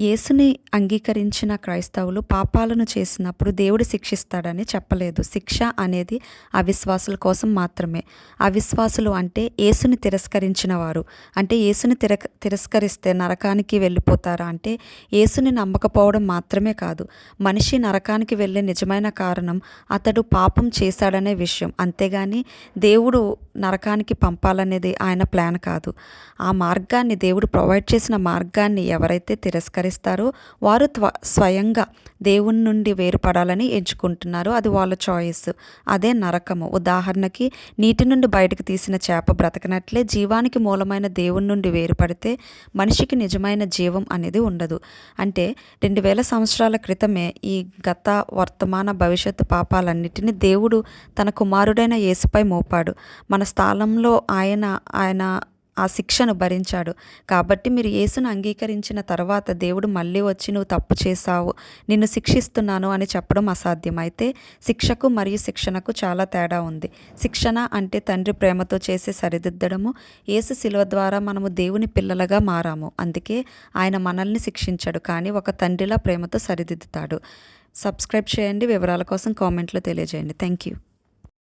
యేసుని అంగీకరించిన క్రైస్తవులు పాపాలను చేసినప్పుడు దేవుడు శిక్షిస్తాడని చెప్పలేదు. శిక్ష అనేది అవిశ్వాసుల కోసం మాత్రమే. అవిశ్వాసులు అంటే యేసుని తిరస్కరించిన వారు. అంటే యేసుని తిర తిరస్కరిస్తే నరకానికి వెళ్ళిపోతారా అంటే యేసుని నమ్మకపోవడం మాత్రమే కాదు. మనిషి నరకానికి వెళ్ళే నిజమైన కారణం అతడు పాపం చేశాడనే విషయం. అంతేగాని దేవుడు నరకానికి పంపాలనేది ఆయన ప్లాన్ కాదు. ఆ మార్గాన్ని దేవుడు ప్రొవైడ్ చేసిన మార్గాన్ని ఎవరైతే తిరస్కరిస్తారో వారు త్వ స్వయంగా దేవుని నుండి వేరుపడాలని ఎంచుకుంటున్నారు. అది వాళ్ళ చాయిస్ అదే నరకము. ఉదాహరణకి నీటి నుండి బయటకు తీసిన చేప బ్రతకనట్లే జీవానికి మూలమైన దేవుని నుండి వేరుపడితే మనిషికి నిజమైన జీవం అనేది ఉండదు. అంటే రెండు వేల సంవత్సరాల క్రితమే ఈ గత వర్తమాన భవిష్యత్తు పాపాలన్నిటిని దేవుడు తన కుమారుడైన యేసుపై మోపాడు. మన స్థానంలో ఆయన ఆయన ఆ శిక్షను భరించాడు. కాబట్టి మీరు యేసును అంగీకరించిన తర్వాత దేవుడు మళ్ళీ వచ్చి నువ్వు తప్పు చేశావు నిన్ను శిక్షిస్తున్నాను అని చెప్పడం అసాధ్యం. అయితే శిక్షకు మరియు శిక్షణకు చాలా తేడా ఉంది. శిక్షణ అంటే తండ్రి ప్రేమతో చేసే సరిదిద్దడము యేసు శిలువ ద్వారా మనము దేవుని పిల్లలుగా మారాము. అందుకే ఆయన మనల్ని శిక్షించాడు కానీ ఒక తండ్రిలా ప్రేమతో సరిదిద్దుతాడు. సబ్స్క్రైబ్ చేయండి. వివరాల కోసం కామెంట్లో తెలియజేయండి. Thank you